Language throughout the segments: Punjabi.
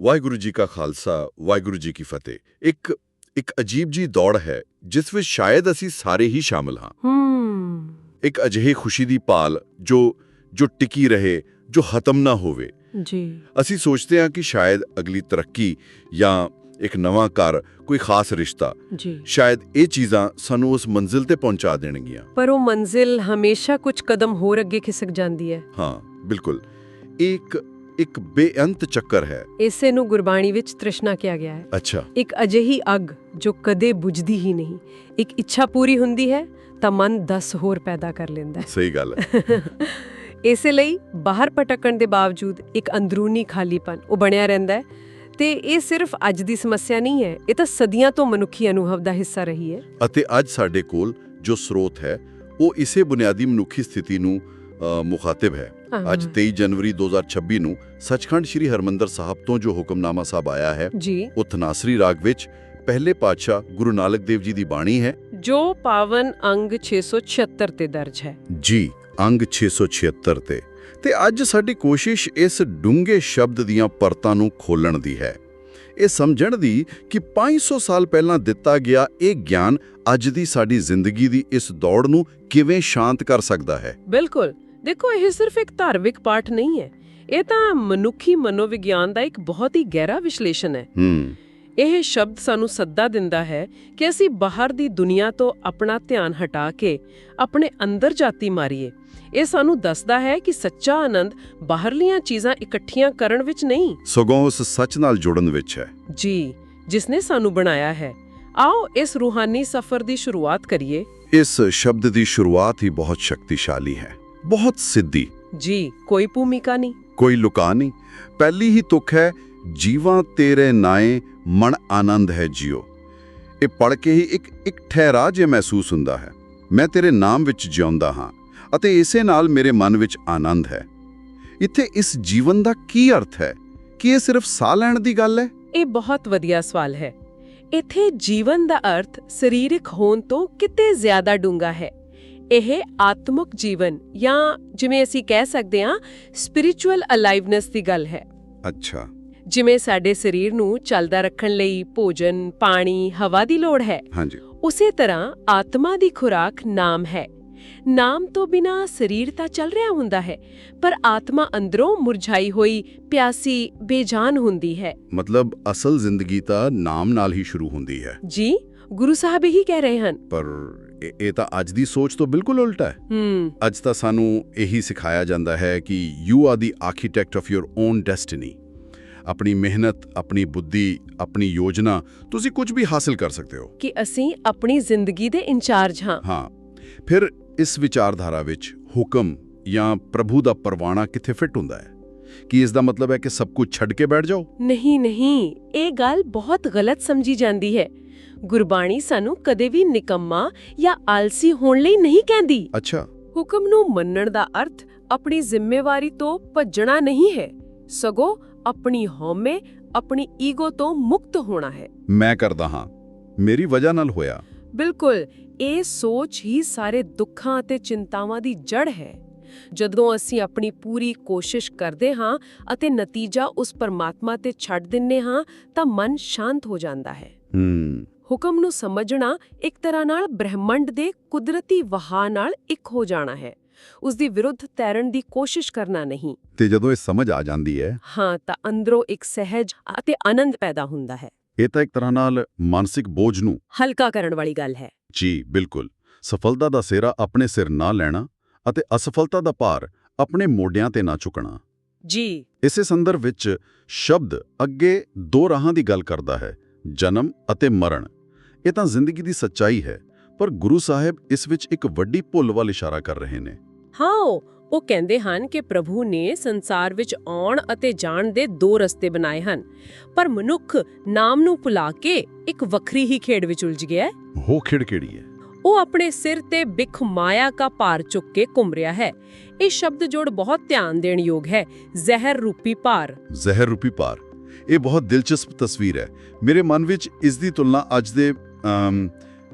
ਵਾਹਿਗੁਰੂ ਜੀ ਕਾ ਖਾਲਸਾ ਵਾਹਿਗੁਰੂ ਜੀ ਕੀ ਫਤਿਹ। ਇੱਕ ਇੱਕ ਅਜੀਬ ਜੀ ਦੌੜ ਹੈ ਜਿਸ ਵਿੱਚ ਸ਼ਾਇਦ ਅਸੀਂ ਸਾਰੇ ਹੀ ਸ਼ਾਮਲ ਹਾਂ। ਇੱਕ ਅਜਿਹੀ ਖੁਸ਼ੀ ਦੀ ਪਾਲ ਜੋ ਜੋ ਟਿਕੀ ਰਹੇ ਜੋ ਖਤਮ ਨਾ ਹੋਵੇ। ਜੀ। ਅਸੀਂ ਸੋਚਦੇ ਹਾਂ ਕਿ ਸ਼ਾਇਦ ਅਗਲੀ ਤਰੱਕੀ ਜਾਂ ਇੱਕ ਨਵਾਂ ਘਰ ਕੋਈ ਖਾਸ ਰਿਸ਼ਤਾ ਜੀ। ਸ਼ਾਇਦ ਇਹ ਚੀਜ਼ਾਂ ਸਾਨੂੰ ਉਸ ਮੰਜ਼ਿਲ ਤੇ ਪਹੁੰਚਾ ਦੇਣਗੀਆਂ। ਪਰ ਉਹ ਮੰਜ਼ਿਲ ਹਮੇਸ਼ਾ ਕੁਝ ਕਦਮ ਹੋਰ ਅੱਗੇ ਖਿਸਕ ਜਾਂਦੀ ਹੈ। ਹਾਂ ਬਿਲਕੁਲ। ਇੱਕ ਇੱਕ ਬੇਅੰਤ ਚੱਕਰ ਹੈ। ਇਸੇ ਨੂੰ ਗੁਰਬਾਣੀ ਵਿੱਚ ਤ੍ਰਿਸ਼ਨਾ ਕਿਹਾ ਗਿਆ ਹੈ। ਅੱਛਾ। ਇੱਕ ਅਜਿਹੀ ਅੱਗ ਜੋ ਕਦੇ ਬੁਝਦੀ ਹੀ ਨਹੀਂ। ਇੱਕ ਇੱਛਾ ਪੂਰੀ ਹੁੰਦੀ ਹੈ ਤਾਂ ਮਨ 10 ਹੋਰ ਪੈਦਾ ਕਰ ਲੈਂਦਾ ਹੈ। ਸਹੀ ਗੱਲ ਹੈ। ਇਸੇ ਲਈ ਬਾਹਰ ਭਟਕਣ ਦੇ ਬਾਵਜੂਦ ਇੱਕ ਅੰਦਰੂਨੀ ਖਾਲੀਪਨ ਉਹ ਬਣਿਆ ਰਹਿੰਦਾ ਹੈ। ਤੇ ਇਹ ਸਿਰਫ ਅੱਜ ਦੀ ਸਮੱਸਿਆ ਨਹੀਂ ਹੈ ਇਹ ਤਾਂ ਸਦੀਆਂ ਤੋਂ ਮਨੁੱਖੀ ਅਨੁਭਵ ਦਾ ਹਿੱਸਾ ਰਹੀ ਹੈ। ਅਤੇ ਅੱਜ ਸਾਡੇ ਕੋਲ ਜੋ ਸਰੋਤ ਹੈ ਉਹ ਇਸੇ ਬੁਨਿਆਦੀ ਮਨੁੱਖੀ ਸਥਿਤੀ ਨੂੰ ਮੁਖਾਤਿਬ ਹੈ। ਅੱਜ 23 ਜਨਵਰੀ 2026 ਨੂੰ ਸੱਚਖੰਡ ਸ੍ਰੀ ਹਰਮੰਦਰ ਸਾਹਿਬ ਤੋਂ ਜੋ ਹੁਕਮਨਾਮਾ ਸਾਹਿਬ ਆਇਆ ਹੈ ਜੀ। ਉਹ ਤਨਾਸਰੀ ਰਾਗ ਵਿੱਚ ਪਹਿਲੇ ਪਾਤਸ਼ਾਹ ਗੁਰੂ ਨਾਨਕ ਦੇਵ ਜੀ ਦੀ ਬਾਣੀ ਹੈ। ਜੋ ਪਾਵਨ ਅੰਗ 676 ਤੇ ਦਰਜ ਹੈ। ਜੀ ਅੰਗ 676 ਤੇ। ਤੇ ਅੱਜ ਸਾਡੀ ਕੋਸ਼ਿਸ਼ ਇਸ ਡੂੰਘੇ ਸ਼ਬਦ ਦੀਆਂ ਪਰਤਾਂ ਨੂੰ ਖੋਲਣ ਦੀ ਹੈ। ਇਹ ਸਮਝਣ ਦੀ ਕਿ 500 ਸਾਲ ਪਹਿਲਾਂ ਦਿੱਤਾ ਗਿਆ ਇਹ ਗਿਆਨ ਅੱਜ ਦੀ ਸਾਡੀ ਜ਼ਿੰਦਗੀ ਦੀ ਇਸ ਦੌੜ ਨੂੰ ਕਿਵੇਂ ਸ਼ਾਂਤ ਕਰ ਸਕਦਾ ਹੈ। ਬਿਲਕੁਲ। ਦੇਖੋ ਇਹ ਸਿਰਫ ਇੱਕ ਧਾਰਮਿਕ ਪਾਠ ਨਹੀਂ ਹੈ। ਇਹ ਤਾਂ ਮਨੁੱਖੀ ਮਨੋਵਿਗਿਆਨ ਦਾ ਇੱਕ ਬਹੁਤ ਹੀ ਗਹਿਰਾ ਵਿਸ਼ਲੇਸ਼ਣ ਹੈ। ਇਹ ਸ਼ਬਦ ਸਾਨੂੰ ਸੱਦਾ ਦਿੰਦਾ ਹੈ ਕਿ ਅਸੀਂ ਬਾਹਰ ਦੀ ਦੁਨੀਆ ਤੋਂ ਆਪਣਾ ਧਿਆਨ ਹਟਾ ਕੇ ਆਪਣੇ ਅੰਦਰ ਜਾਤੀ ਮਾਰੀਏ। ਇਹ ਸਾਨੂੰ ਦੱਸਦਾ ਹੈ ਕਿ ਸੱਚਾ ਆਨੰਦ ਬਾਹਰਲੀਆਂ ਚੀਜ਼ਾਂ ਇਕੱਠੀਆਂ ਕਰਨ ਵਿੱਚ ਨਹੀਂ। ਸਗੋਂ ਉਸ ਸੱਚ ਨਾਲ ਜੁੜਨ ਵਿੱਚ ਹੈ। ਜੀ ਜਿਸ ਨੇ ਸਾਨੂੰ ਬਣਾਇਆ ਹੈ। ਆਓ ਇਸ ਰੂਹਾਨੀ ਸਫ਼ਰ ਦੀ ਸ਼ੁਰੂਆਤ ਕਰੀਏ। ਇਸ ਸ਼ਬਦ ਦੀ ਸ਼ੁਰੂਆਤ ਹੀ ਬਹੁਤ ਸ਼ਕਤੀਸ਼ਾਲੀ ਹੈ। ਬਹੁਤ ਸਿੱਧੀ। ਜੀ ਕੋਈ ਭੂਮਿਕਾ ਨਹੀਂ। ਕੋਈ ਲੁਕਾ ਨਹੀਂ। ਪਹਿਲੀ ਹੀ ਤੁਕ ਹੈ ਜੀਵਾਂ ਤੇਰੇ ਨਾਏ ਮਨ ਆਨੰਦ ਹੈ ਜਿਉ। ਇਹ ਪੜ ਕੇ ਹੀ ਇੱਕ ਇੱਕ ਠਹਿਰਾ ਜੇ ਮਹਿਸੂਸ ਹੁੰਦਾ ਹੈ। ਮੈਂ ਤੇਰੇ ਨਾਮ ਵਿੱਚ ਜਿਉਂਦਾ ਹਾਂ ਅਤੇ ਇਸੇ ਨਾਲ ਮੇਰੇ ਮਨ ਵਿੱਚ ਆਨੰਦ ਹੈ। ਇੱਥੇ ਇਸ ਜੀਵਨ ਦਾ ਕੀ ਅਰਥ ਹੈ? ਕਿ ਇਹ ਸਿਰਫ ਸਾਹ ਲੈਣ ਦੀ ਗੱਲ ਹੈ? ਇਹ ਬਹੁਤ ਵਧੀਆ ਸਵਾਲ ਹੈ। ਇੱਥੇ ਜੀਵਨ ਦਾ ਅਰਥ ਸਰੀਰਕ ਹੋਣ ਤੋਂ ਕਿਤੇ ਜ਼ਿਆਦਾ ਡੂੰਘਾ ਹੈ। ਇਹ ਆਤਮਿਕ ਜੀਵਨ ਜਾਂ ਜਿਵੇਂ ਅਸੀਂ ਕਹਿ ਸਕਦੇ ਹਾਂ ਸਪਿਰਿਚੁਅਲ ਅਲਾਈਵਨੈਸ ਦੀ ਗੱਲ ਹੈ। ਅੱਛਾ। ਜਿਵੇਂ ਸਾਡੇ ਸਰੀਰ ਨੂੰ ਚੱਲਦਾ ਰੱਖਣ ਲਈ ਭੋਜਨ ਪਾਣੀ ਹਵਾ ਦੀ ਲੋੜ ਹੈ। ਹਾਂਜੀ। ਉਸੇ ਤਰ੍ਹਾਂ ਆਤਮਾ ਦੀ ਖੁਰਾਕ ਨਾਮ ਹੈ। ਨਾਮ ਤੋਂ ਬਿਨਾ ਸਰੀਰ ਤਾਂ ਚੱਲ ਰਿਹਾ ਹੁੰਦਾ ਹੈ ਪਰ ਆਤਮਾ ਅੰਦਰੋਂ ਮੁਰਝਾਈ ਹੋਈ ਪਿਆਸੀ ਬੇਜਾਨ ਹੁੰਦੀ ਹੈ। ਮਤਲਬ ਅਸਲ ਜ਼ਿੰਦਗੀ ਤਾਂ ਨਾਮ ਨਾਲ ਹੀ ਸ਼ੁਰੂ ਹੁੰਦੀ ਹੈ। ਜੀ ਗੁਰੂ ਸਾਹਿਬ ਇਹੀ ਕਹਿ ਰਹੇ ਹਨ। ਪਰ ਇਹ- ਤਾਂ ਅੱਜ ਦੀ ਸੋਚ ਤੋਂ ਬਿਲਕੁਲ ਉਲਟਾ ਹੈ। ਹੂੰ। ਅੱਜ ਤਾਂ ਸਾਨੂੰ ਇਹੀ ਸਿਖਾਇਆ ਜਾਂਦਾ ਹੈ ਕਿ you are the architect of your own destiny ਆਪਣੀ ਮਿਹਨਤ ਆਪਣੀ ਬੁੱਧੀ ਆਪਣੀ ਯੋਜਨਾ ਤੁਸੀਂ ਕੁਝ ਵੀ ਹਾਸਲ ਕਰ ਸਕਦੇ ਹੋ। ਕਿ ਅਸੀਂ ਆਪਣੀ ਜ਼ਿੰਦਗੀ ਦੇ ਇੰਚਾਰਜ ਹਾਂ। ਹਾਂ। ਫਿਰ ਇਸ ਵਿਚਾਰਧਾਰਾ ਵਿੱਚ ਹੁਕਮ ਜਾਂ ਪ੍ਰਭੂ ਦਾ ਪਰਵਾਣਾ ਕਿੱਥੇ ਫਿੱਟ ਹੁੰਦਾ ਹੈ? ਕੀ ਇਸ ਦਾ ਮਤਲਬ ਹੈ ਕਿ ਸਭ ਕੁਝ ਛੱਡ ਕੇ ਬੈਠ ਜਾਓ? ਨਹੀਂ ਨਹੀਂ। ਇਹ ਗੱਲ ਬਹੁਤ ਗਲਤ ਸਮਝੀ ਜਾਂਦੀ ਹੈ। ਗੁਰਬਾਣੀ ਸਾਨੂੰ ਕਦੇ ਵੀ ਨਿਕੰਮਾ ਜਾਂ ਆਲਸੀ ਹੋਣ ਲਈ ਨਹੀਂ ਕਹਿੰਦੀ। ਅੱਛਾ। ਹੁਕਮ ਨੂੰ ਮੰਨਣ ਦਾ ਅਰਥ ਆਪਣੀ ਜ਼ਿੰਮੇਵਾਰੀ ਤੋਂ ਭੱਜਣਾ ਨਹੀਂ ਹੈ। ਸਗੋਂ ਆਪਣੀ ਹਉਮੈ ਆਪਣੀ ਈਗੋ ਤੋਂ ਮੁਕਤ ਹੋਣਾ ਹੈ। ਮੈਂ ਕਰਦਾ ਹਾਂ। ਮੇਰੀ ਵਜ੍ਹਾ ਨਾਲ ਹੋਇਆ। ਬਿਲਕੁਲ ਇਹ ਸੋਚ ਹੀ ਸਾਰੇ ਦੁੱਖਾਂ ਅਤੇ ਚਿੰਤਾਵਾਂ ਦੀ ਜੜ ਹੈ। ਜਦੋਂ ਅਸੀਂ ਆਪਣੀ ਪੂਰੀ ਕੋਸ਼ਿਸ਼ ਕਰਦੇ ਹਾਂ ਅਤੇ ਨਤੀਜਾ ਉਸ ਪਰਮਾਤਮਾ ਤੇ ਛੱਡ ਦਿੰਨੇ ਹਾਂ ਤਾਂ ਮਨ ਸ਼ਾਂਤ ਹੋ ਜਾਂਦਾ ਹੈ। ਹੂੰ। ਹੁਕਮ ਨੂੰ ਸਮਝਣਾ ਇੱਕ ਤਰ੍ਹਾਂ ਨਾਲ ਬ੍ਰਹਿਮੰਡ ਦੇ ਕੁਦਰਤੀ ਵਹਾਅ ਨਾਲ ਇੱਕ ਹੋ ਜਾਣਾ ਹੈ। ਉਸ ਦੀ ਵਿਰੁੱਧ ਤੈਰਨ ਦੀ ਕੋਸ਼ਿਸ਼ ਕਰਨਾ ਨਹੀਂ। ਤੇ ਜਦੋਂ ਇਹ ਸਮਝ ਆ ਜਾਂਦੀ ਹੈ। ਹਾਂ ਤਾਂ ਅੰਦਰੋਂ ਇੱਕ ਸਹਿਜ ਅਤੇ ਆਨੰਦ ਪੈਦਾ ਹੁੰਦਾ ਹੈ। ਇਹ ਤਾਂ ਇੱਕ ਤਰ੍ਹਾਂ ਨਾਲ ਮਾਨਸਿਕ ਬੋਝ ਨੂੰ ਹਲਕਾ ਕਰਨ ਵਾਲੀ ਗੱਲ ਹੈ। ਜੀ ਬਿਲਕੁਲ। ਸਫਲਤਾ ਦਾ ਸਿਹਰਾ ਆਪਣੇ ਸਿਰ ਨਾ ਲੈਣਾ ਅਤੇ ਅਸਫਲਤਾ ਦਾ ਭਾਰ ਆਪਣੇ ਮੋਢਿਆਂ ਤੇ ਨਾ ਚੁੱਕਣਾ। ਜੀ। ਇਸੇ ਸੰਦਰਭ ਵਿੱਚ ਸ਼ਬਦ ਅੱਗੇ ਦੋ ਰਾਹਾਂ ਦੀ ਗੱਲ ਕਰਦਾ ਹੈ। ਜਨਮ ਅਤੇ ਮਰਨ। ਇਹ ਤਾਂ ਜ਼ਿੰਦਗੀ ਦੀ ਸੱਚਾਈ ਹੈ ਪਰ ਗੁਰੂ ਸਾਹਿਬ ਇਸ ਵਿੱਚ ਇੱਕ ਵੱਡੀ ਭੁੱਲ ਵੱਲ ਇਸ਼ਾਰਾ ਕਰ ਰਹੇ ਨੇ। ਹਾਂ ਉਹ ਕਹਿੰਦੇ ਹਨ ਕਿ ਪ੍ਰਭੂ ਨੇ ਸੰਸਾਰ ਵਿੱਚ ਆਉਣ ਅਤੇ ਜਾਣ ਦੇ ਦੋ ਰਸਤੇ ਬਣਾਏ ਹਨ। ਪਰ ਮਨੁੱਖ ਨਾਮ ਨੂੰ ਭੁਲਾ ਕੇ ਇੱਕ ਵੱਖਰੀ ਹੀ ਖੇਡ ਵਿੱਚ ਉਲਝ ਗਿਆ ਹੈ। ਹੋ ਖਿੜ ਕਿਹੜੀ ਹੈ? ਉਹ ਆਪਣੇ ਸਿਰ ਤੇ ਬਿਖ ਮਾਇਆ ਦਾ ਭਾਰ ਚੁੱਕ ਕੇ ਘੁੰਮ ਰਿਹਾ ਹੈ। ਇਹ ਸ਼ਬਦ ਜੋੜ ਬਹੁਤ ਧਿਆਨ ਦੇਣ ਯੋਗ ਹੈ ਜ਼ਹਿਰ ਰੂਪੀ ਭਾਰ। ਜ਼ਹਿਰ ਰੂਪੀ ਪਾਰ ਇਹ ਬਹੁਤ ਦਿਲਚਸਪ ਤਸਵੀਰ ਹੈ। ਮੇਰੇ ਮਨ ਵਿੱਚ ਇਸ ਦੀ ਤੁਲਨਾ ਅੱਜ ਦੇ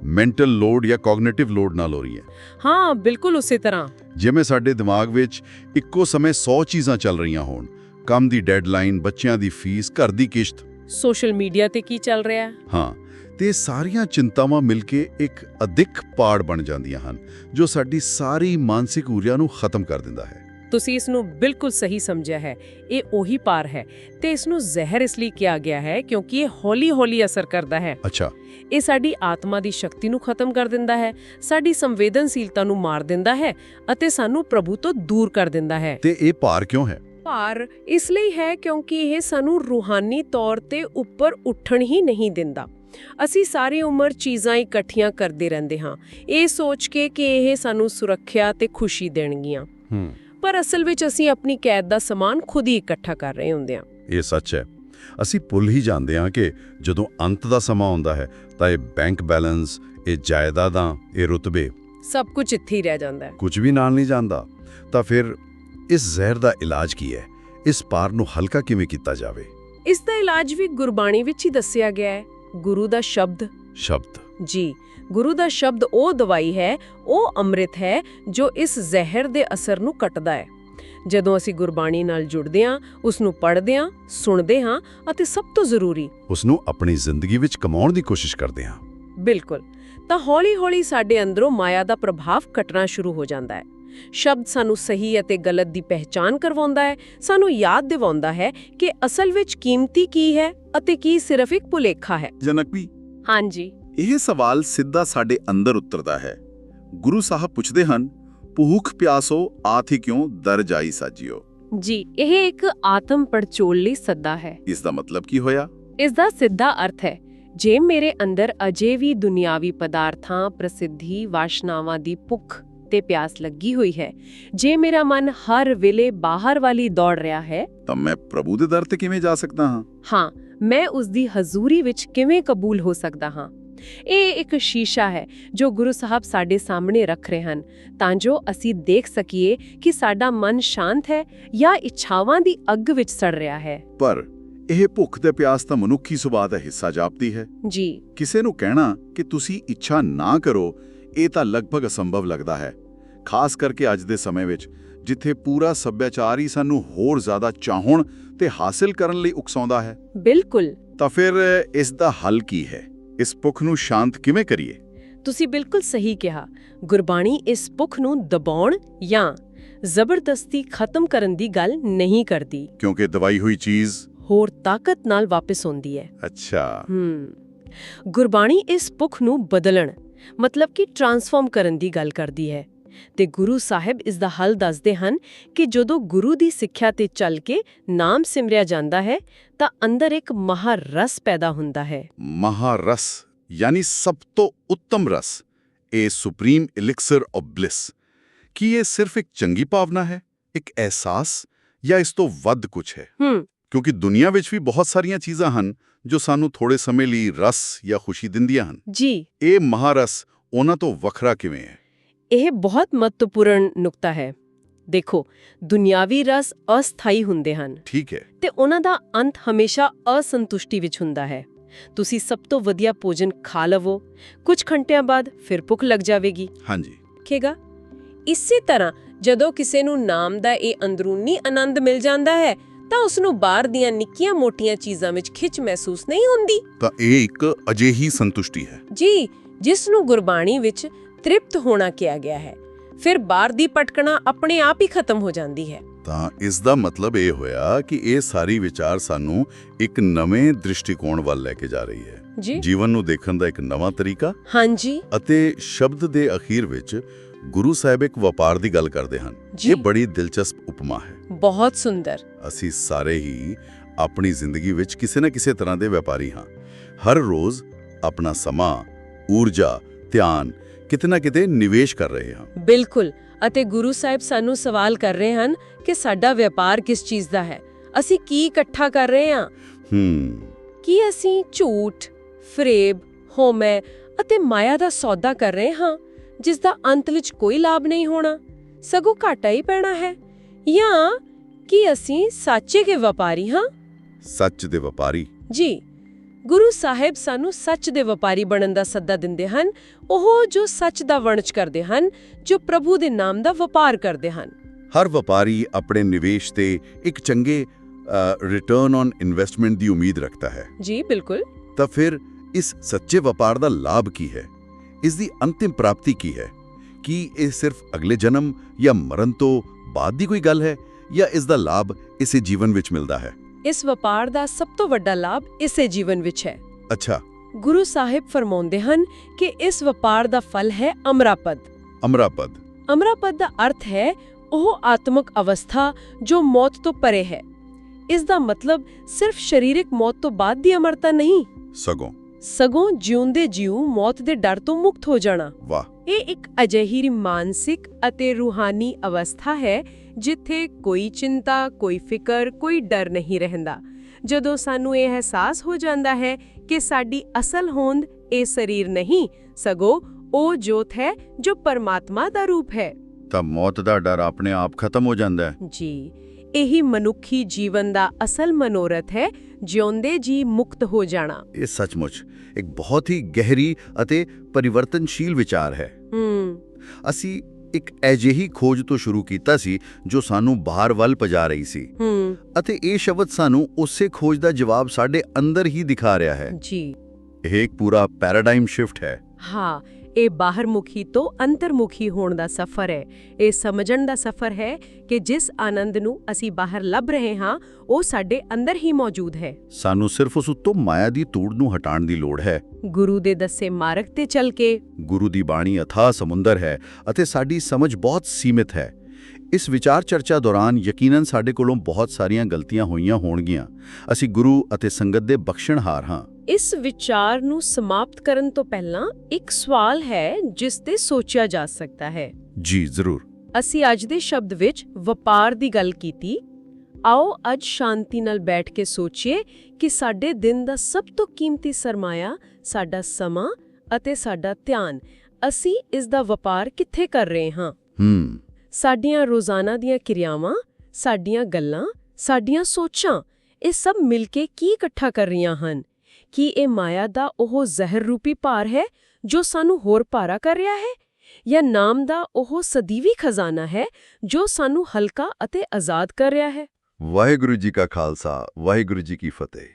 ਮੈਂਟਲ ਲੋਡ ਜਾਂ ਕੋਗਨੀਟਿਵ ਲੋਡ ਨਾਲ ਹੋ ਰਹੀ ਹੈ। ਹਾਂ ਬਿਲਕੁਲ ਉਸੇ ਤਰ੍ਹਾਂ। ਜਿਵੇਂ ਸਾਡੇ ਦਿਮਾਗ ਵਿੱਚ ਇੱਕੋ ਸਮੇਂ 100 ਚੀਜ਼ਾਂ ਚੱਲ ਰਹੀਆਂ ਹੋਣ ਕੰਮ ਦੀ ਡੈਡਲਾਈਨ ਬੱਚਿਆਂ ਦੀ ਫੀਸ ਘਰ ਦੀ ਕਿਸ਼ਤ। ਸੋਸ਼ਲ ਮੀਡੀਆ ਤੇ ਕੀ ਚੱਲ ਰਿਹਾ ਹੈ? ਹਾਂ ਤੇ ਸਾਰੀਆਂ ਚਿੰਤਾਵਾਂ ਮਿਲ ਕੇ ਇੱਕ ਅਦਿੱਖ ਪਾੜ ਬਣ ਜਾਂਦੀਆਂ ਹਨ ਜੋ ਸਾਡੀ ਸਾਰੀ ਮਾਨਸਿਕ ਊਰਜਾ ਨੂੰ ਖਤਮ ਕਰ ਦਿੰਦਾ ਹੈ। ਤੁਸੀਂ ਇਸ ਨੂੰ ਬਿਲਕੁਲ ਸਹੀ ਸਮਝਿਆ ਹੈ। ਇਹ ਉਹੀ ਪਾਰ ਹੈ ਤੇ ਇਸ ਨੂੰ ਜ਼ਹਿਰ ਇਸ ਲਈ ਕਿਹਾ ਗਿਆ ਹੈ ਕਿਉਂਕਿ ਇਹ ਹੌਲੀ-ਹੌਲੀ ਅਸਰ ਕਰਦਾ ਹੈ। ਅੱਛਾ। ਇਹ ਸਾਡੀ ਆਤਮਾ ਦੀ ਸ਼ਕਤੀ ਨੂੰ ਖਤਮ ਕਰ ਦਿੰਦਾ ਹੈ ਸਾਡੀ ਸੰਵੇਦਨਸ਼ੀਲਤਾ ਨੂੰ ਮਾਰ ਦਿੰਦਾ ਹੈ ਅਤੇ ਸਾਨੂੰ ਪ੍ਰਭੂ ਤੋਂ ਦੂਰ ਕਰ ਦਿੰਦਾ ਹੈ। ਤੇ ਇਹ ਭਾਰ ਕਿਉਂ ਹੈ? ਭਾਰ ਇਸ ਲਈ ਹੈ ਕਿਉਂਕਿ ਇਹ ਸਾਨੂੰ ਰੂਹਾਨੀ ਤੌਰ ਤੇ ਉੱਪਰ ਉੱਠਣ ਹੀ ਨਹੀਂ ਦਿੰਦਾ। ਅਸੀਂ ਸਾਰੀ ਉਮਰ ਚੀਜ਼ਾਂ ਇਕੱਠੀਆਂ ਕਰਦੇ ਰਹਿੰਦੇ ਹਾਂ। ਇਹ ਸੋਚ ਕੇ ਕਿ ਇਹ ਸਾਨੂੰ ਸੁਰੱਖਿਆ ਤੇ ਖੁਸ਼ੀ ਦੇਣਗੀਆਂ। ਹੂੰ। ਪਰ ਅਸਲ ਵਿੱਚ ਅਸੀਂ ਆਪਣੀ ਕੈਦ ਦਾ ਸਮਾਨ ਖੁਦ ਹੀ ਇਕੱਠਾ ਕਰ ਰਹੇ ਹੁੰਦੇ ਹਾਂ। ਇਹ ਸੱਚ ਹੈ। ਅਸੀਂ ਭੁੱਲ ਹੀ ਜਾਂਦੇ ਹਾਂ ਕਿ ਜਦੋਂ ਅੰਤ ਦਾ ਸਮਾਂ ਆਉਂਦਾ ਹੈ ਤਾਂ ਇਹ ਬੈਂਕ ਬੈਲੈਂਸ ਇਹ ਜਾਇਦਾਦਾਂ ਇਹ ਰੁਤਬੇ ਸਭ ਕੁਝ ਇੱਥੇ ਹੀ ਰਹਿ ਜਾਂਦਾ ਹੈ। ਕੁਝ ਵੀ ਨਾਲ ਨਹੀਂ ਜਾਂਦਾ। ਤਾਂ ਫਿਰ ਇਸ ਜ਼ਹਿਰ ਦਾ ਇਲਾਜ ਕੀ ਹੈ? ਇਸ ਪਾਰ ਨੂੰ ਹਲਕਾ ਕਿਵੇਂ ਕੀਤਾ ਜਾਵੇ? ਇਸ ਦਾ ਇਲਾਜ ਵੀ ਗੁਰਬਾਣੀ ਵਿੱਚ ਹੀ ਦੱਸਿਆ ਗਿਆ ਹੈ। ਗੁਰੂ ਦਾ ਸ਼ਬਦ। ਸ਼ਬਦ। ਜੀ। ਗੁਰੂ ਦਾ ਸ਼ਬਦ ਉਹ ਦਵਾਈ ਹੈ ਉਹ ਅੰਮ੍ਰਿਤ ਹੈ ਜੋ ਇਸ ਜ਼ਹਿਰ ਦੇ ਅਸਰ ਨੂੰ ਕੱਟਦਾ ਹੈ। ਜਦੋਂ ਅਸੀਂ ਗੁਰਬਾਣੀ ਨਾਲ ਜੁੜਦੇ ਹਾਂ ਉਸ ਨੂੰ ਪੜ੍ਹਦੇ ਹਾਂ ਸੁਣਦੇ ਹਾਂ ਅਤੇ ਸਭ ਤੋਂ ਜ਼ਰੂਰੀ ਉਸ ਨੂੰ ਆਪਣੀ ਜ਼ਿੰਦਗੀ ਵਿੱਚ ਕਮਾਉਣ ਦੀ ਕੋਸ਼ਿਸ਼ ਕਰਦੇ ਹਾਂ। ਬਿਲਕੁਲ। ਤਾਂ ਹੌਲੀ-ਹੌਲੀ ਸਾਡੇ ਅੰਦਰੋਂ ਮਾਇਆ ਦਾ ਪ੍ਰਭਾਵ ਘਟਣਾ ਸ਼ੁਰੂ ਹੋ ਜਾਂਦਾ ਹੈ। ਸ਼ਬਦ ਸਾਨੂੰ ਸਹੀ ਅਤੇ ਗਲਤ ਦੀ ਪਹਿਚਾਨ ਕਰਵਾਉਂਦਾ ਹੈ ਸਾਨੂੰ ਯਾਦ ਦਿਵਾਉਂਦਾ ਹੈ ਕਿ ਅਸਲ ਵਿੱਚ ਕੀਮਤੀ ਕੀ ਹੈ ਅਤੇ ਕੀ ਸਿਰਫ ਇੱਕ ਭੁਲੇਖਾ ਹੈ। ਜਨਕ ਵੀ। ਹਾਂਜੀ। ਇਹ ਸਵਾਲ ਸਿੱਧਾ ਸਾਡੇ ਅੰਦਰ ਉਤਰਦਾ ਹੈ। ਗੁਰੂ ਸਾਹਿਬ ਪੁੱਛਦੇ ਹਨ ਭੂਖ ਪਿਆਸੋ ਆਥੀ ਕਿਉਂ ਦਰ ਜਾਈ ਸਾਜਿਓ? ਜੀ ਇਹ ਇੱਕ ਆਤਮ ਪੜਚੋਲ ਲਈ ਸੱਦਾ ਹੈ। ਇਸ ਦਾ ਮਤਲਬ ਕੀ ਹੋਇਆ? ਇਸ ਦਾ ਸਿੱਧਾ ਅਰਥ ਹੈ ਜੇ ਮੇਰੇ ਅੰਦਰ ਅਜੇ ਵੀ ਦੁਨਿਆਵੀ ਪਦਾਰਥਾਂ ਪ੍ਰਸਿੱਧੀ ਵਾਸ਼ਨਾਵਾਂ ਦੀ ਭੁੱਖ ਤੇ ਪਿਆਸ ਲੱਗੀ ਹੋਈ ਹੈ ਜੇ ਮੇਰਾ ਮਨ ਹਰ ਵੇਲੇ ਬਾਹਰ ਵਾਲੀ ਦੌੜ ਰਿਹਾ ਹੈ ਤਾਂ ਮੈਂ ਪ੍ਰਭੂ ਦੇ ਦਰ ਤੇ ਕਿਵੇਂ ਜਾ ਸਕਦਾ ਹਾਂ? ਹਾਂ ਮੈਂ ਉਸ ਦੀ ਹਜ਼ੂਰੀ ਵਿੱਚ ਕਿਵੇਂ ਕਬੂਲ ਹੋ ਸਕਦਾ ਹਾਂ? ਇਹ ਇੱਕ ਸ਼ੀਸ਼ਾ ਹੈ ਜੋ ਗੁਰੂ ਸਾਹਿਬ ਸਾਡੇ ਸਾਹਮਣੇ ਰੱਖ ਰਹੇ ਹਨ। ਤਾਂ ਜੋ ਅਸੀਂ ਦੇਖ ਸਕੀਏ ਕਿ ਸਾਡਾ ਮਨ ਸ਼ਾਂਤ ਹੈ ਜਾਂ ਇੱਛਾਵਾਂ ਦੀ ਅੱਗ ਵਿੱਚ ਸੜ ਰਿਹਾ ਹੈ। ਪਰ ਇਹ ਭੁੱਖ ਤੇ ਪਿਆਸ ਤਾਂ ਮਨੁੱਖੀ ਸੁਭਾਅ ਦਾ ਹਿੱਸਾ ਜਾਪਦੀ ਹੈ। ਜੀ। ਕਿਸੇ ਨੂੰ ਕਹਿਣਾ ਕਿ ਤੁਸੀਂ ਇੱਛਾ ਨਾ ਕਰੋ ਇਹ ਤਾਂ ਲਗਭਗ ਅਸੰਭਵ ਲੱਗਦਾ ਹੈ। ਖਾਸ ਕਰਕੇ ਅੱਜ ਦੇ ਸਮੇਂ ਵਿੱਚ ਜਿੱਥੇ ਪੂਰਾ ਸੱਭਿਆਚਾਰ ਹੀ ਸਾਨੂੰ ਹੋਰ ਜ਼ਿਆਦਾ ਚਾਹਣ ਤੇ ਹਾਸਿਲ ਕਰਨ ਲਈ ਉਕਸਾਉਂਦਾ ਹੈ। ਬਿਲਕੁਲ। ਤਾਂ ਫਿਰ ਇਸ ਦਾ ਹੱਲ ਕੀ ਹੈ? ਇਸ ਭੁੱਖ ਨੂੰ ਸ਼ਾਂਤ ਕਿਵੇਂ ਕਰੀਏ? ਤੁਸੀਂ ਬਿਲਕੁਲ ਸਹੀ ਕਿਹਾ। ਗੁਰਬਾਣੀ ਇਸ ਭੁੱਖ ਨੂੰ ਦਬਾਉਣ ਜਾਂ ਜ਼ਬਰਦਸਤੀ ਖਤਮ ਕਰਨ ਦੀ ਗੱਲ ਨਹੀਂ ਕਰਦੀ। ਕਿਉਂਕਿ ਦਵਾਈ ਹੋਈ ਚੀਜ਼ ਹੋਰ ਤਾਕਤ ਨਾਲ ਵਾਪਸ ਆਉਂਦੀ ਹੈ। ਅੱਛਾ। ਹਮ ਗੁਰਬਾਣੀ ਇਸ ਭੁੱਖ ਨੂੰ ਬਦਲਣ ਮਤਲਬ ਕਿ ਟਰਾਂਸਫਾਰਮ ਕਰਨ ਦੀ ਗੱਲ ਕਰਦੀ ਹੈ। ਤੇ ਗੁਰੂ ਸਾਹਿਬ ਇਸ ਦਾ ਹੱਲ ਦੱਸਦੇ ਹਨ ਕਿ ਜਦੋਂ ਗੁਰੂ ਦੀ ਸਿੱਖਿਆ ਤੇ ਚੱਲ ਕੇ ਨਾਮ ਸਿਮਰਿਆ ਜਾਂਦਾ ਹੈ ਤਾਂ ਅੰਦਰ ਇੱਕ ਮਹਾਰਸ ਪੈਦਾ ਹੁੰਦਾ ਹੈ। ਮਹਾਰਸ ਯਾਨੀ ਸਭ ਤੋਂ ਉੱਤਮ ਰਸ ਇਹ ਸੁਪਰੀਮ ਐਲਿਕਸਰ ਆਫ ਬਲਿਸ। ਕੀ ਇਹ ਸਿਰਫ ਇੱਕ ਚੰਗੀ ਭਾਵਨਾ ਹੈ ਇੱਕ ਅਹਿਸਾਸ ਜਾਂ ਇਸ ਤੋਂ ਵੱਧ ਕੁਝ ਹੈ। ਕਿਉਂਕਿ ਦੁਨੀਆ ਵਿੱਚ ਵੀ ਬਹੁਤ ਸਾਰੀਆਂ ਚੀਜ਼ਾਂ ਹਨ ਜੋ ਸਾਨੂੰ ਥੋੜੇ ਸਮੇਂ ਲਈ ਰਸ ਜਾਂ ਖੁਸ਼ੀ ਦਿੰਦੀਆਂ ਹਨ। ਜੀ। ਇਹ ਮਹਾਰਸ ਉਹਨਾਂ ਤੋਂ ਵੱਖਰਾ ਕਿਵੇਂ ਹੈ? ਇਹ ਬਹੁਤ ਮਹੱਤਵਪੂਰਨ ਨੁਕਤਾ ਹੈ। ਦੇਖੋ ਦੁਨਿਆਵੀ ਰਸ ਅਸਥਾਈ ਹੁੰਦੇ ਹਨ। ਠੀਕ ਹੈ। ਤੇ ਉਹਨਾਂ ਦਾ ਅੰਤ ਹਮੇਸ਼ਾ ਅਸੰਤੁਸ਼ਟੀ ਵਿੱਚ ਹੁੰਦਾ ਹੈ। ਤੁਸੀਂ ਸਭ ਤੋਂ ਵਧੀਆ ਭੋਜਨ ਖਾ ਲਵੋ। ਕੁਝ ਘੰਟਿਆਂ ਬਾਅਦ ਫਿਰ ਭੁੱਖ ਲੱਗ ਜਾਵੇਗੀ। ਹਾਂਜੀ। ਖੇਗਾ? ਇਸੇ ਤਰ੍ਹਾਂ ਜਦੋਂ ਕਿਸੇ ਨੂੰ ਨਾਮ ਦਾ ਇਹ ਅੰਦਰੂਨੀ ਆਨੰਦ ਮਿਲ ਜਾਂਦਾ ਹੈ ਤਾਂ ਉਸ ਨੂੰ ਬਾਹਰ ਦੀਆਂ ਨਿੱਕੀਆਂ-ਮੋਟੀਆਂ ਚੀਜ਼ਾਂ ਵਿੱਚ ਖਿੱਚ ਮਹਿਸੂਸ ਨਹੀਂ ਹੁੰਦੀ। ਤਾਂ ਇਹ ਇੱਕ ਅਜਿਹੀ ਸੰਤੁਸ਼ਟੀ ਹੈ। ਜੀ ਜਿਸ ਨੂੰ ਗੁਰਬਾਣੀ ਵਿੱਚ ਤ੍ਰਿਪਤ ਹੋਣਾ ਕਿਹਾ ਗਿਆ ਹੈ। ਫਿਰ ਬਾਹਰ ਦੀ ਪਟਕਣਾ ਆਪਣੇ ਆਪ ਹੀ ਖਤਮ ਹੋ ਜਾਂਦੀ ਹੈ। ਤਾਂ ਇਸ ਦਾ ਮਤਲਬ ਇਹ ਹੋਇਆ ਕਿ ਇਹ ਸਾਰੀ ਵਿਚਾਰ ਸਾਨੂੰ ਇੱਕ ਨਵੇਂ ਦ੍ਰਿਸ਼ਟੀਕੋਣ ਵੱਲ ਲੈ ਕੇ ਜਾ ਰਹੀ ਹੈ। ਜੀਵਨ ਨੂੰ ਦੇਖਣ ਦਾ ਇੱਕ ਨਵਾਂ ਤਰੀਕਾ ਹਾਂਜੀ। ਅਤੇ ਸ਼ਬਦ ਦੇ ਅਖੀਰ ਵਿੱਚ ਗੁਰੂ ਸਾਹਿਬ ਇੱਕ ਵਪਾਰ ਦੀ ਗੱਲ ਕਰਦੇ ਹਨ। ਇਹ ਬੜੀ ਦਿਲਚਸਪ ਉਪਮਾ ਹੈ। ਬਹੁਤ ਸੁੰਦਰ। ਅਸੀਂ ਸਾਰੇ ਹੀ ਆਪਣੀ ਜ਼ਿੰਦਗੀ ਵਿੱਚ ਕਿਸੇ ਨਾ ਕਿਸੇ ਤਰ੍ਹਾਂ ਦੇ ਵਪਾਰੀ ਹਾਂ। ਹਰ ਰੋਜ਼ ਆਪਣਾ ਸਮਾਂ ਊਰਜਾ ਧਿਆਨ ਕਿਤੇ ਨਾ ਕਿਤੇ ਨਿਵੇਸ਼ ਕਰ ਰਹੇ ਹਾਂ। ਬਿਲਕੁਲ। ਅਤੇ ਗੁਰੂ ਸਾਹਿਬ ਸਾਨੂੰ ਸਵਾਲ ਕਰ ਰਹੇ ਹਨ ਕਿ ਸਾਡਾ ਵਪਾਰ ਕਿਸ ਚੀਜ਼ ਦਾ ਹੈ? ਅਸੀਂ ਕੀ ਇਕੱਠਾ ਕਰ ਰਹੇ ਹਾਂ? ਹੂੰ। ਕੀ ਅਸੀਂ ਝੂਠ ਫਰੇਬ ਹੋਮੈ ਅਤੇ ਮਾਇਆ ਦਾ ਸੌਦਾ ਕਰ ਰਹੇ ਹਾਂ ਜਿਸ ਦਾ ਅੰਤ ਵਿੱਚ ਕੋਈ ਲਾਭ ਨਹੀਂ ਹੋਣਾ? ਸਗੋਂ ਘਾਟਾ ਹੀ ਪੈਣਾ ਹੈ। ਜਾਂ ਕੀ ਅਸੀਂ ਸੱਚੇ ਕੇ ਵਪਾਰੀ ਹਾਂ? ਸੱਚ ਦੇ ਵਪਾਰੀ। ਜੀ। ਗੁਰੂ ਸਾਹਿਬ ਸਾਨੂੰ ਸੱਚ ਦੇ ਵਪਾਰੀ ਬਣਨ ਦਾ ਸੱਦਾ ਦਿੰਦੇ ਹਨ ਉਹ ਜੋ ਸੱਚ ਦਾ ਵਣਜ ਕਰਦੇ ਹਨ ਜੋ ਪ੍ਰਭੂ ਦੇ ਨਾਮ ਦਾ ਵਪਾਰ ਕਰਦੇ ਹਨ। ਹਰ ਵਪਾਰੀ ਆਪਣੇ ਨਿਵੇਸ਼ ਤੇ ਇੱਕ ਚੰਗੇ ਰਿਟਰਨ ਔਨ ਇਨਵੈਸਟਮੈਂਟ ਦੀ ਉਮੀਦ ਰੱਖਦਾ ਹੈ। ਜੀ ਬਿਲਕੁਲ। ਤਾਂ ਫਿਰ ਇਸ ਸੱਚੇ ਵਪਾਰ ਦਾ ਲਾਭ ਕੀ ਹੈ? ਇਸ ਦੀ ਅੰਤਿਮ ਪ੍ਰਾਪਤੀ ਕੀ ਹੈ? ਕੀ ਇਹ ਸਿਰਫ ਅਗਲੇ ਜਨਮ ਜਾਂ ਮਰਨ ਤੋਂ ਬਾਅਦ ਦੀ ਕੋਈ ਗੱਲ ਹੈ ਜਾਂ ਇਸ ਦਾ ਲਾਭ ਇਸੇ ਜੀਵਨ ਵਿੱਚ ਮਿਲਦਾ ਹੈ? ਇਸ ਵਪਾਰ ਦਾ ਸਭ ਤੋਂ ਵੱਡਾ ਲਾਭ ਇਸੇ ਜੀਵਨ ਵਿੱਚ ਹੈ। ਅੱਛਾ। ਗੁਰੂ ਸਾਹਿਬ ਫਰਮਾਉਂਦੇ ਹਨ ਕਿ ਇਸ ਵਪਾਰ ਦਾ ਫਲ ਹੈ ਅਮਰਾਪਦ। ਅਮਰਾਪਦ। ਅਮਰਾਪਦ ਦਾ ਅਰਥ ਹੈ ਉਹ ਆਤਮਿਕ ਅਵਸਥਾ ਜੋ ਮੌਤ ਤੋਂ ਪਰੇ ਹੈ। ਇਸ ਦਾ ਮਤਲਬ ਸਿਰਫ ਸਰੀਰਕ ਮੌਤ ਤੋਂ ਬਾਅਦ ਦੀ ਅਮਰਤਾ ਨਹੀਂ। ਸਗੋਂ। ਸਗੋਂ ਜਿਉਂਦੇ ਜਿਉ ਮੌਤ ਦੇ ਡਰ ਤੋਂ ਮੁਕਤ ਹੋ ਜਾਣਾ। ਵਾਹ। ਇਹ ਇੱਕ ਅਜਿਹੀ ਮਾਨਸਿਕ ਅਤੇ ਰੂਹਾਨੀ ਅਵਸਥਾ ਹੈ ਜਿੱਥੇ ਕੋਈ ਚਿੰਤਾ ਕੋਈ ਫਿਕਰ ਕੋਈ ਡਰ ਨਹੀਂ ਰਹਿੰਦਾ। ਜਦੋਂ ਸਾਨੂੰ ਇਹ ਅਹਿਸਾਸ ਹੋ ਜਾਂਦਾ ਹੈ ਕਿ ਸਾਡੀ ਅਸਲ ਹੋਂਦ ਇਹ ਸਰੀਰ ਨਹੀਂ ਸਗੋਂ ਉਹ ਜੋਤ ਹੈ ਜੋ ਪਰਮਾਤਮਾ ਦਾ ਰੂਪ ਹੈ। ਤਾਂ ਮੌਤ ਦਾ ਡਰ ਆਪਣੇ ਆਪ ਖਤਮ ਹੋ ਜਾਂਦਾ ਹੈ। ਜੀ ਇਹੀ ਮਨੁੱਖੀ ਜੀਵਨ ਦਾ ਅਸਲ ਮਨੋਰਥ ਹੈ ਜਿਉਂਦੇ ਜੀ ਮੁਕਤ ਹੋ ਜਾਣਾ। ਇਹ ਸੱਚਮੁੱਚ ਇੱਕ ਬਹੁਤ ਹੀ ਗਹਿਰੀ ਅਤੇ ਪਰਿਵਰਤਨਸ਼ੀਲ ਵਿਚਾਰ ਹੈ। ਹੂੰ। ਅਸੀਂ ਇੱਕ ਅਜਿਹੀ ਖੋਜ ਤੋਂ ਸ਼ੁਰੂ ਕੀਤਾ ਸੀ ਜੋ ਸਾਨੂੰ ਬਾਹਰ ਵੱਲ ਪਜਾ ਰਹੀ ਸੀ। ਹੂੰ। ਅਤੇ ਇਹ ਸ਼ਬਦ ਸਾਨੂੰ ਉਸੇ ਖੋਜ ਦਾ ਜਵਾਬ ਸਾਡੇ ਅੰਦਰ ਹੀ ਦਿਖਾ ਰਿਹਾ ਹੈ। ਜੀ। ਇਹ ਇੱਕ ਪੂਰਾ ਪੈਰਾਡਾਈਮ ਸ਼ਿਫਟ ਹੈ। ਹਾਂ ਇਹ ਬਾਹਰਮੁਖੀ ਤੋਂ ਅੰਤਰਮੁਖੀ ਹੋਣ ਦਾ ਸਫ਼ਰ ਹੈ। ਇਹ ਸਮਝਣ ਦਾ ਸਫ਼ਰ ਹੈ ਕਿ ਜਿਸ ਆਨੰਦ ਨੂੰ ਅਸੀਂ ਬਾਹਰ ਲੱਭ ਰਹੇ ਹਾਂ ਉਹ ਸਾਡੇ ਅੰਦਰ ਹੀ ਮੌਜੂਦ ਹੈ। ਸਾਨੂੰ ਸਿਰਫ ਉਸ ਉੱਤੋਂ ਮਾਇਆ ਦੀ ਧੂੜ ਨੂੰ ਹਟਾਉਣ ਦੀ ਲੋੜ ਹੈ। ਗੁਰੂ ਦੇ ਦੱਸੇ ਮਾਰਗ ਤੇ ਚੱਲ ਕੇ। ਗੁਰੂ ਦੀ ਬਾਣੀ ਅਥਾਹ ਸਮੁੰਦਰ ਹੈ ਅਤੇ ਸਾਡੀ ਸਮਝ ਬਹੁਤ ਸੀਮਿਤ ਹੈ। ਇਸ ਵਿਚਾਰ ਚਰਚਾ ਦੌਰਾਨ ਯਕੀਨਨ ਸਾਡੇ ਕੋਲੋਂ ਬਹੁਤ ਸਾਰੀਆਂ ਗਲਤੀਆਂ ਹੋਈਆਂ ਹੋਣਗੀਆਂ। ਅਸੀਂ ਗੁਰੂ ਅਤੇ ਸੰਗਤ ਦੇ ਬਖਸ਼ਣਹਾਰ ਹਾਂ। ਇਸ ਵਿਚਾਰ ਨੂੰ ਸਮਾਪਤ ਕਰਨ ਤੋਂ ਪਹਿਲਾਂ ਇੱਕ ਸਵਾਲ ਹੈ ਜਿਸ ਤੇ ਸੋਚਿਆ ਜਾ ਸਕਦਾ ਹੈ। ਜੀ ਜ਼ਰੂਰ। ਅਸੀਂ ਅੱਜ ਦੇ ਸ਼ਬਦ ਵਿੱਚ ਵਪਾਰ ਦੀ ਗੱਲ ਕੀਤੀ। ਆਓ ਅੱਜ ਸ਼ਾਂਤੀ ਨਾਲ ਬੈਠ ਕੇ ਸੋਚੀਏ ਕਿ ਸਾਡੇ ਦਿਨ ਦਾ ਸਭ ਤੋਂ ਕੀਮਤੀ ਸਰਮਾਇਆ ਸਾਡਾ ਸਮਾਂ ਅਤੇ ਸਾਡਾ ਧਿਆਨ। ਅਸੀਂ ਇਸ ਦਾ ਵਪਾਰ ਕਿੱਥੇ ਕਰ ਰਹੇ ਹਾਂ? ਹੂੰ। ਸਾਡੀਆਂ ਰੋਜ਼ਾਨਾ ਦੀਆਂ ਕਿਰਿਆਵਾਂ ਸਾਡੀਆਂ ਗੱਲਾਂ ਸਾਡੀਆਂ ਸੋਚਾਂ ਇਹ ਸਭ ਮਿਲ ਕੇ ਕੀ ਇਕੱਠਾ ਕਰ ਰਹੀਆਂ ਹਨ? ਕੀ ਇਹ ਮਾਇਆ ਦਾ ਉਹ ਜ਼ਹਿਰ ਰੂਪੀ ਭਾਰ ਹੈ ਜੋ ਸਾਨੂੰ ਹੋਰ ਭਾਰਾ ਕਰ ਰਿਹਾ ਹੈ? ਜਾਂ ਨਾਮ ਦਾ ਉਹ ਸਦੀਵੀ ਖਜ਼ਾਨਾ ਹੈ ਜੋ ਸਾਨੂੰ ਹਲਕਾ ਅਤੇ ਆਜ਼ਾਦ ਕਰ ਰਿਹਾ ਹੈ? ਵਾਹਿਗੁਰੂ ਜੀ ਕਾ ਖਾਲਸਾ, ਵਾਹਿਗੁਰੂ ਜੀ ਕੀ ਫਤਿਹ।